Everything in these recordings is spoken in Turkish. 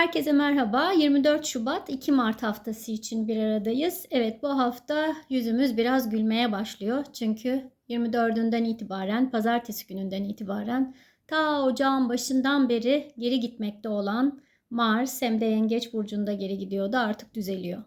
Herkese merhaba. 24 Şubat 2 Mart haftası için bir aradayız. Evet bu hafta yüzümüz biraz gülmeye başlıyor. Çünkü 24'ünden itibaren, pazartesi gününden itibaren ta ocağın başından beri geri gitmekte olan Mars hem de Yengeç Burcu'nda geri gidiyordu artık düzeliyor.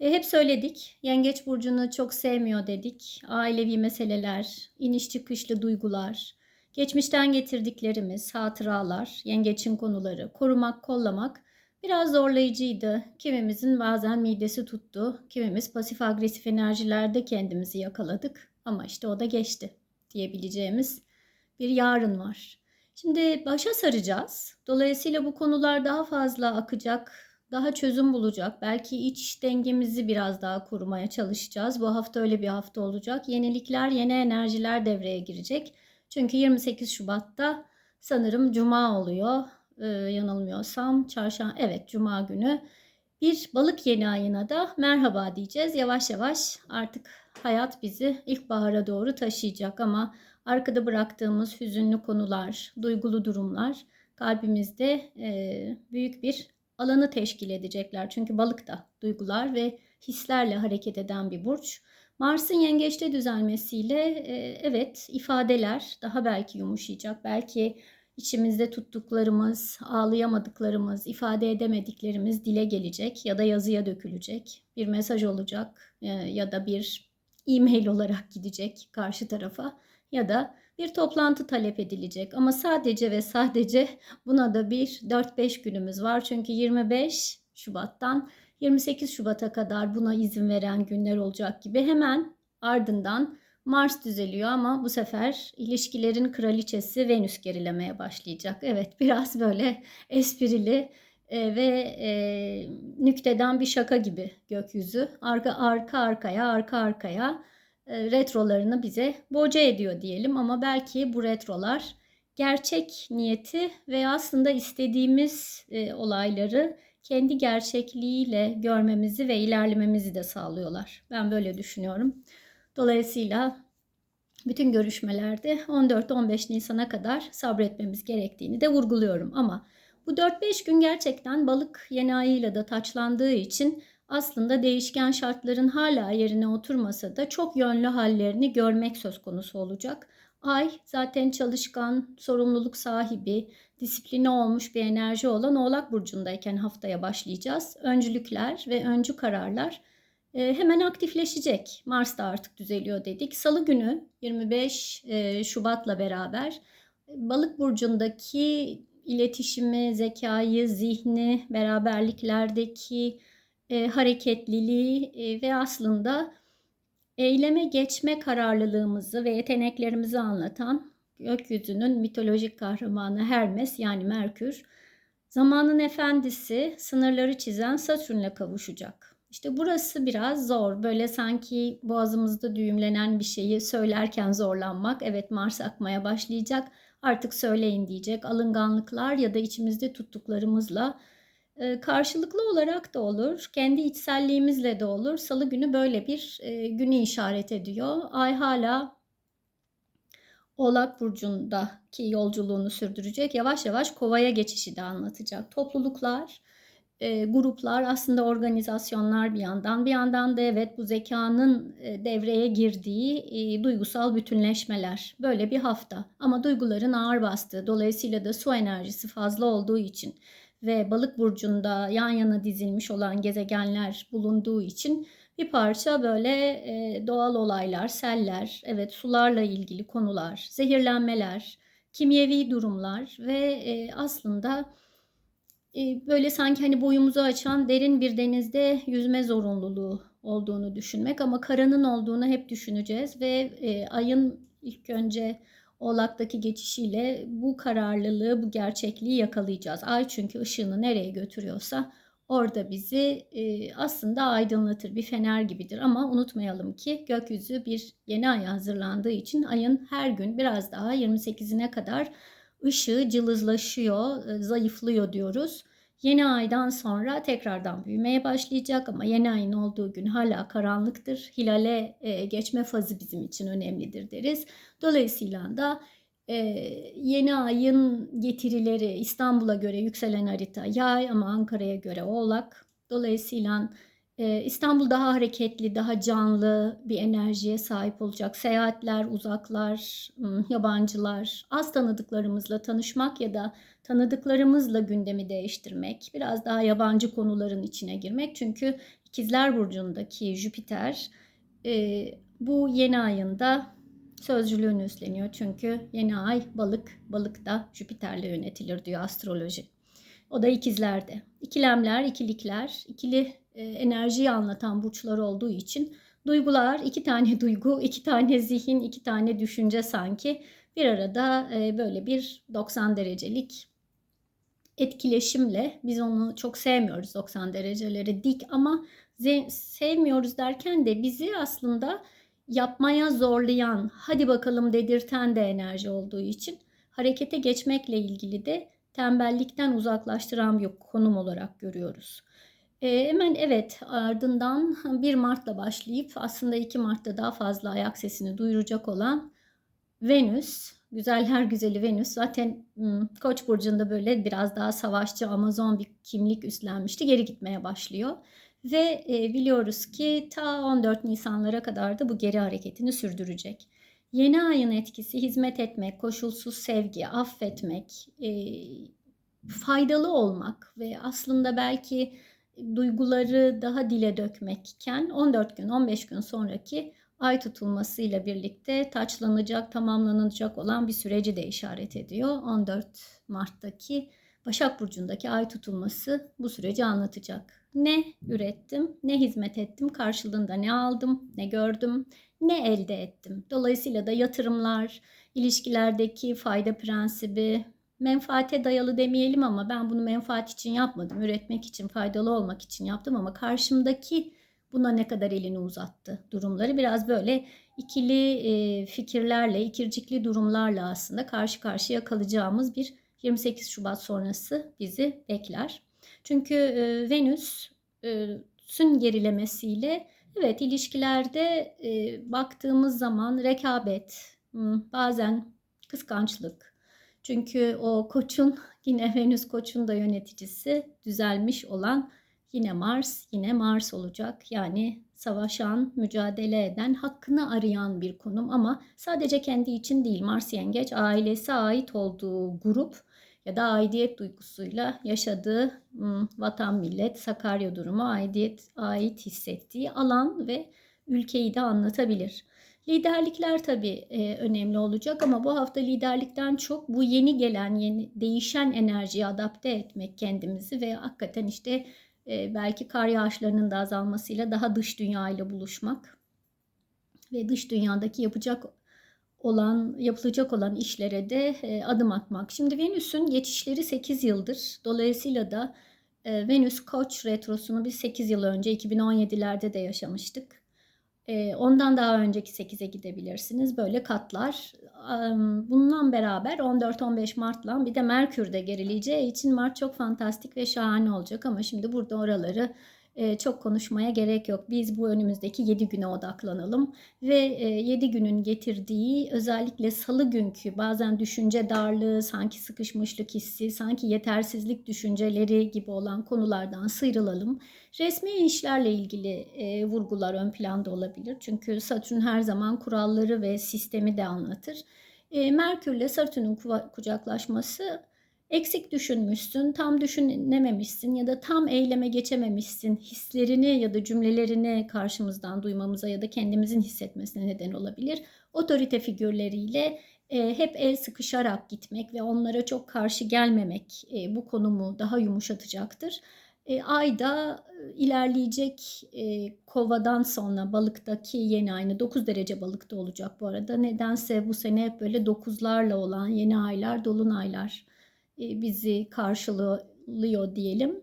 E, hep söyledik. Yengeç Burcu'nu çok sevmiyor dedik. Ailevi meseleler, iniş çıkışlı duygular, Geçmişten getirdiklerimiz, hatıralar, yengeçin konuları, korumak, kollamak biraz zorlayıcıydı. Kimimizin bazen midesi tuttu, kimimiz pasif agresif enerjilerde kendimizi yakaladık. Ama işte o da geçti diyebileceğimiz bir yarın var. Şimdi başa saracağız. Dolayısıyla bu konular daha fazla akacak, daha çözüm bulacak. Belki iç dengemizi biraz daha korumaya çalışacağız. Bu hafta öyle bir hafta olacak. Yenilikler, yeni enerjiler devreye girecek. Çünkü 28 Şubat'ta sanırım Cuma oluyor. Ee, yanılmıyorsam çarşamba evet Cuma günü bir balık yeni ayına da merhaba diyeceğiz. Yavaş yavaş artık hayat bizi ilkbahara doğru taşıyacak ama arkada bıraktığımız hüzünlü konular, duygulu durumlar kalbimizde e, büyük bir alanı teşkil edecekler. Çünkü balık da duygular ve hislerle hareket eden bir burç. Mars'ın yengeçte düzelmesiyle e, evet ifadeler daha belki yumuşayacak. Belki içimizde tuttuklarımız, ağlayamadıklarımız, ifade edemediklerimiz dile gelecek ya da yazıya dökülecek. Bir mesaj olacak e, ya da bir e-mail olarak gidecek karşı tarafa ya da bir toplantı talep edilecek. Ama sadece ve sadece buna da bir 4-5 günümüz var. Çünkü 25 Şubat'tan 28 Şubat'a kadar buna izin veren günler olacak gibi hemen ardından Mars düzeliyor ama bu sefer ilişkilerin kraliçesi Venüs gerilemeye başlayacak. Evet biraz böyle esprili e, ve e, nükteden bir şaka gibi gökyüzü. Arka arka arkaya arka arkaya e, retrolarını bize boca ediyor diyelim ama belki bu retrolar gerçek niyeti ve aslında istediğimiz e, olayları kendi gerçekliğiyle görmemizi ve ilerlememizi de sağlıyorlar. Ben böyle düşünüyorum. Dolayısıyla bütün görüşmelerde 14-15 Nisan'a kadar sabretmemiz gerektiğini de vurguluyorum. Ama bu 4-5 gün gerçekten balık yeni ayıyla da taçlandığı için aslında değişken şartların hala yerine oturmasa da çok yönlü hallerini görmek söz konusu olacak. Ay zaten çalışkan, sorumluluk sahibi, disipline olmuş bir enerji olan Oğlak Burcu'ndayken haftaya başlayacağız. Öncülükler ve öncü kararlar e, hemen aktifleşecek. Mars da artık düzeliyor dedik. Salı günü 25 e, Şubat'la beraber Balık Burcu'ndaki iletişimi, zekayı, zihni, beraberliklerdeki e, hareketliliği e, ve aslında eyleme geçme kararlılığımızı ve yeteneklerimizi anlatan gökyüzünün mitolojik kahramanı Hermes yani Merkür, zamanın efendisi sınırları çizen Satürn'le kavuşacak. İşte burası biraz zor. Böyle sanki boğazımızda düğümlenen bir şeyi söylerken zorlanmak. Evet Mars akmaya başlayacak. Artık söyleyin diyecek. Alınganlıklar ya da içimizde tuttuklarımızla karşılıklı olarak da olur. Kendi içselliğimizle de olur. Salı günü böyle bir e, günü işaret ediyor. Ay hala Oğlak Burcu'ndaki yolculuğunu sürdürecek. Yavaş yavaş kovaya geçişi de anlatacak. Topluluklar, e, gruplar aslında organizasyonlar bir yandan. Bir yandan da evet bu zekanın e, devreye girdiği duygusal bütünleşmeler. Böyle bir hafta. Ama duyguların ağır bastığı dolayısıyla da su enerjisi fazla olduğu için ve balık burcunda yan yana dizilmiş olan gezegenler bulunduğu için bir parça böyle e, doğal olaylar, seller, evet sularla ilgili konular, zehirlenmeler, kimyevi durumlar ve e, aslında e, böyle sanki hani boyumuzu açan derin bir denizde yüzme zorunluluğu olduğunu düşünmek ama karanın olduğunu hep düşüneceğiz ve e, ayın ilk önce Oğlak'taki geçişiyle bu kararlılığı, bu gerçekliği yakalayacağız. Ay çünkü ışığını nereye götürüyorsa orada bizi e, aslında aydınlatır. Bir fener gibidir ama unutmayalım ki gökyüzü bir yeni ay hazırlandığı için ayın her gün biraz daha 28'ine kadar ışığı cılızlaşıyor, e, zayıflıyor diyoruz. Yeni aydan sonra tekrardan büyümeye başlayacak ama yeni ayın olduğu gün hala karanlıktır. Hilale e, geçme fazı bizim için önemlidir deriz. Dolayısıyla da e, yeni ayın getirileri İstanbul'a göre yükselen harita yay ama Ankara'ya göre oğlak. Dolayısıyla İstanbul daha hareketli, daha canlı bir enerjiye sahip olacak. Seyahatler, uzaklar, yabancılar, az tanıdıklarımızla tanışmak ya da tanıdıklarımızla gündemi değiştirmek, biraz daha yabancı konuların içine girmek. Çünkü İkizler Burcu'ndaki Jüpiter e, bu yeni ayında sözcülüğünü üstleniyor. Çünkü yeni ay balık, balık da Jüpiter'le yönetilir diyor astroloji. O da ikizlerde. İkilemler, ikilikler, ikili e, enerjiyi anlatan burçlar olduğu için duygular, iki tane duygu, iki tane zihin, iki tane düşünce sanki bir arada e, böyle bir 90 derecelik etkileşimle biz onu çok sevmiyoruz 90 dereceleri dik ama sevmiyoruz derken de bizi aslında yapmaya zorlayan, hadi bakalım dedirten de enerji olduğu için harekete geçmekle ilgili de tembellikten uzaklaştıran bir konum olarak görüyoruz. E, hemen evet ardından 1 Mart'la başlayıp aslında 2 Mart'ta daha fazla ayak sesini duyuracak olan Venüs, güzeller güzeli Venüs zaten Koç burcunda böyle biraz daha savaşçı Amazon bir kimlik üstlenmişti. Geri gitmeye başlıyor. Ve e, biliyoruz ki ta 14 Nisanlara kadar da bu geri hareketini sürdürecek. Yeni ayın etkisi hizmet etmek, koşulsuz sevgi, affetmek, e, faydalı olmak ve aslında belki duyguları daha dile dökmekken 14 gün 15 gün sonraki ay tutulmasıyla birlikte taçlanacak, tamamlanacak olan bir süreci de işaret ediyor. 14 Mart'taki Başak Burcu'ndaki ay tutulması bu süreci anlatacak. Ne ürettim, ne hizmet ettim, karşılığında ne aldım, ne gördüm, ne elde ettim. Dolayısıyla da yatırımlar, ilişkilerdeki fayda prensibi, menfaate dayalı demeyelim ama ben bunu menfaat için yapmadım. Üretmek için, faydalı olmak için yaptım ama karşımdaki buna ne kadar elini uzattı durumları biraz böyle ikili e, fikirlerle, ikircikli durumlarla aslında karşı karşıya kalacağımız bir 28 Şubat sonrası bizi bekler. Çünkü e, Venüs'ün gerilemesiyle evet ilişkilerde e, baktığımız zaman rekabet, bazen kıskançlık. Çünkü o koçun yine Venüs koçun da yöneticisi düzelmiş olan yine Mars, yine Mars olacak. Yani savaşan, mücadele eden, hakkını arayan bir konum ama sadece kendi için değil. Mars Yengeç ailesi ait olduğu grup ya da aidiyet duygusuyla yaşadığı vatan millet Sakarya durumu aidiyet ait hissettiği alan ve ülkeyi de anlatabilir. Liderlikler tabii e, önemli olacak ama bu hafta liderlikten çok bu yeni gelen, yeni değişen enerjiye adapte etmek kendimizi ve hakikaten işte e, belki kar yağışlarının da azalmasıyla daha dış dünya ile buluşmak ve dış dünyadaki yapacak olan yapılacak olan işlere de e, adım atmak. Şimdi Venüs'ün geçişleri 8 yıldır. Dolayısıyla da e, Venüs Koç retrosunu biz 8 yıl önce 2017'lerde de yaşamıştık. E, ondan daha önceki 8'e gidebilirsiniz. Böyle katlar. Bundan beraber 14-15 Mart'la bir de Merkür de gerileyeceği için Mart çok fantastik ve şahane olacak ama şimdi burada oraları çok konuşmaya gerek yok. Biz bu önümüzdeki 7 güne odaklanalım ve 7 e, günün getirdiği özellikle salı günkü bazen düşünce darlığı, sanki sıkışmışlık hissi, sanki yetersizlik düşünceleri gibi olan konulardan sıyrılalım. Resmi işlerle ilgili e, vurgular ön planda olabilir. Çünkü Satürn her zaman kuralları ve sistemi de anlatır. E, Merkürle Satürn'ün kucaklaşması eksik düşünmüşsün, tam düşünememişsin ya da tam eyleme geçememişsin. Hislerini ya da cümlelerini karşımızdan duymamıza ya da kendimizin hissetmesine neden olabilir. Otorite figürleriyle e, hep el sıkışarak gitmek ve onlara çok karşı gelmemek e, bu konumu daha yumuşatacaktır. E, ayda e, ilerleyecek e, kovadan sonra balıktaki yeni aynı 9 derece balıkta olacak bu arada. Nedense bu sene hep böyle 9'larla olan yeni aylar, dolunaylar bizi karşılıyor diyelim.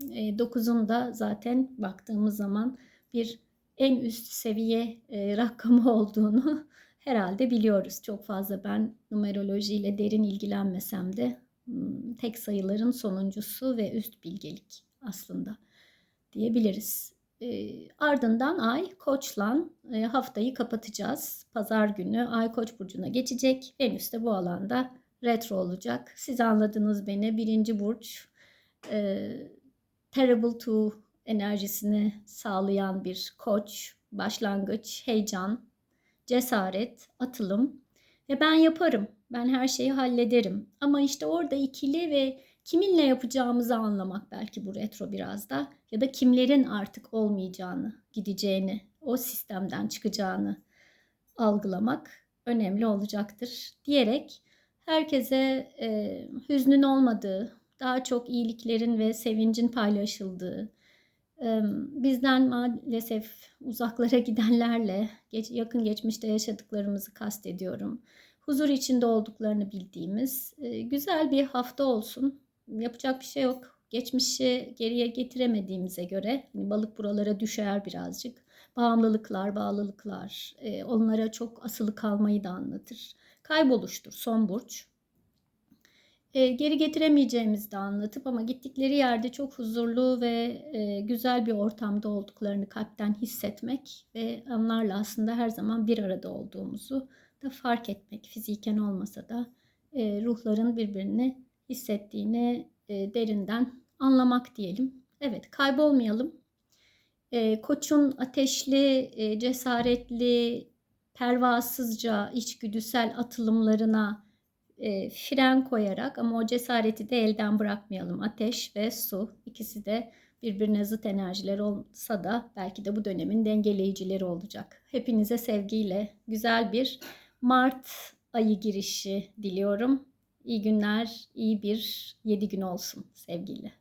9'un e, da zaten baktığımız zaman bir en üst seviye e, rakamı olduğunu herhalde biliyoruz. Çok fazla ben numerolojiyle derin ilgilenmesem de hmm, tek sayıların sonuncusu ve üst bilgelik aslında diyebiliriz. E, ardından ay Koç'la e, haftayı kapatacağız. Pazar günü ay Koç burcuna geçecek. Venüs de bu alanda retro olacak. Siz anladınız beni. Birinci burç e, terrible two enerjisini sağlayan bir koç, başlangıç, heyecan, cesaret, atılım ve ben yaparım. Ben her şeyi hallederim. Ama işte orada ikili ve kiminle yapacağımızı anlamak belki bu retro biraz da ya da kimlerin artık olmayacağını, gideceğini, o sistemden çıkacağını algılamak önemli olacaktır diyerek herkese e, hüznün olmadığı, daha çok iyiliklerin ve sevincin paylaşıldığı, e, bizden maalesef uzaklara gidenlerle geç, yakın geçmişte yaşadıklarımızı kastediyorum. Huzur içinde olduklarını bildiğimiz e, güzel bir hafta olsun. Yapacak bir şey yok. Geçmişi geriye getiremediğimize göre hani balık buralara düşer birazcık. Bağımlılıklar, bağlılıklar, e, onlara çok asılı kalmayı da anlatır. Kayboluştur son burç. E, geri getiremeyeceğimizi de anlatıp ama gittikleri yerde çok huzurlu ve e, güzel bir ortamda olduklarını kalpten hissetmek ve onlarla aslında her zaman bir arada olduğumuzu da fark etmek fiziken olmasa da e, ruhların birbirini hissettiğini e, derinden anlamak diyelim. Evet kaybolmayalım. E, koçun ateşli, e, cesaretli, pervasızca içgüdüsel atılımlarına e, fren koyarak ama o cesareti de elden bırakmayalım. Ateş ve su ikisi de birbirine zıt enerjiler olsa da belki de bu dönemin dengeleyicileri olacak. Hepinize sevgiyle güzel bir Mart ayı girişi diliyorum. İyi günler, iyi bir 7 gün olsun sevgiyle.